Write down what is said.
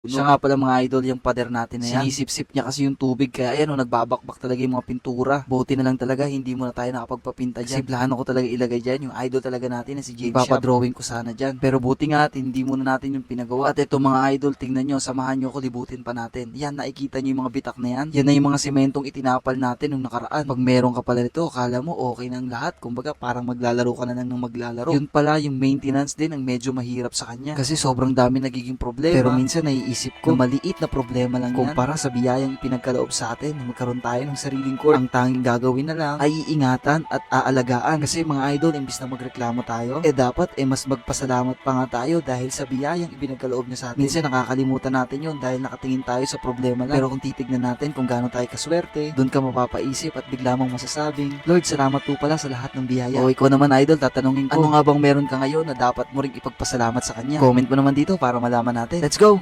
Siya nga pala mga idol yung pader natin na yan. Sinisip-sip niya kasi yung tubig kaya ayan o nagbabakbak talaga yung mga pintura. Buti na lang talaga hindi mo na tayo nakapagpapinta dyan. Kasi plano ko talaga ilagay dyan yung idol talaga natin na si James Ipapadrawing ko sana dyan. Pero buti nga at hindi muna natin yung pinagawa. At ito mga idol, tingnan nyo, samahan nyo ko libutin pa natin. Yan, nakikita nyo yung mga bitak na yan. Yan na yung mga sementong itinapal natin nung nakaraan. Pag meron ka pala nito, akala mo okay ng lahat. Kumbaga parang maglalaro ka na lang ng maglalaro. Yun pala yung maintenance din ang medyo mahirap sa kanya. Kasi sobrang dami nagiging problema. Pero minsan naiisip ko, maliit na problema lang Kumpara sa biyayang pinagkaloob sa atin na magkaroon tayo ng sariling court. Ang tanging gagawin na lang ay iingatan at aalagaan. Kasi mga idol, imbis na magreklamo tayo, eh dapat eh mas magpasalamat pa nga tayo dahil sa biyayang ibinagkaloob niya sa atin. Minsan nakakalimutan natin yon dahil nakatingin tayo sa problema lang. Pero kung titignan natin kung gaano tayo kaswerte, doon ka mapapaisip at bigla mong masasabing, Lord, salamat po pala sa lahat ng biyaya. O ikaw naman idol, tatanungin ko, ano nga bang meron ka ngayon na dapat mo ring ipagpasalamat sa kanya? Comment mo naman dito para malaman natin. Let's go!